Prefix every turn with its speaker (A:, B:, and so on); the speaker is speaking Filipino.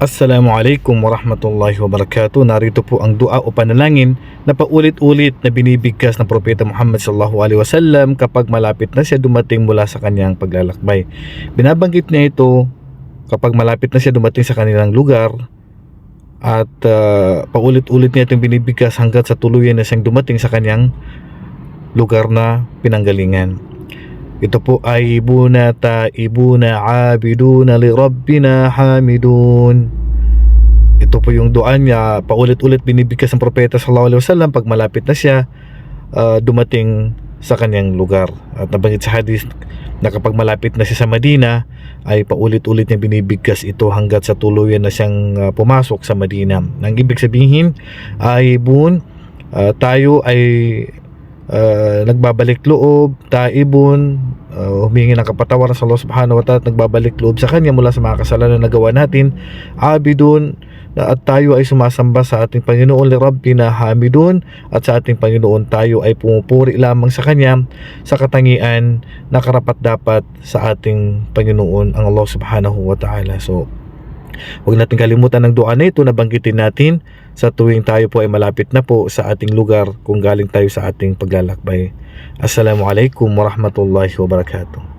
A: Assalamualaikum warahmatullahi wabarakatuh. Narito po ang dua o panalangin na paulit-ulit na binibigkas ng Propeta Muhammad sallallahu alaihi wasallam kapag malapit na siya dumating mula sa kanyang paglalakbay. Binabanggit niya ito kapag malapit na siya dumating sa kanilang lugar at ah, paulit-ulit niya itong binibigkas hanggat sa tuluyan na siyang dumating sa kanyang lugar na pinanggalingan. Ito po ay ibuna taibuna abiduna li rabbina hamidun. Ito po yung dua niya paulit-ulit binibigkas ng propeta sallallahu alaihi wasallam pag malapit na siya ah, dumating sa kanyang lugar. At nabanggit sa hadith na kapag malapit na siya sa Madina ay paulit-ulit niya binibigkas ito hanggat sa tuluyan na siyang ah, pumasok sa Madina. Ang ibig sabihin ay bun ah, tayo ay ah, nagbabalik loob, taibun, uh, humingi ng kapatawaran sa Allah subhanahu wa ta'ala at nagbabalik loob sa Kanya mula sa mga kasalanan na gawa natin, abidun, at tayo ay sumasamba sa ating Panginoon li Rabbina hamidun at sa ating Panginoon tayo ay pumupuri lamang sa Kanya sa katangian na karapat dapat sa ating Panginoon ang Allah subhanahu wa ta'ala. So, Huwag natin kalimutan ng dua na ito na banggitin natin sa tuwing tayo po ay malapit na po sa ating lugar kung galing tayo sa ating paglalakbay. Assalamualaikum warahmatullahi wabarakatuh.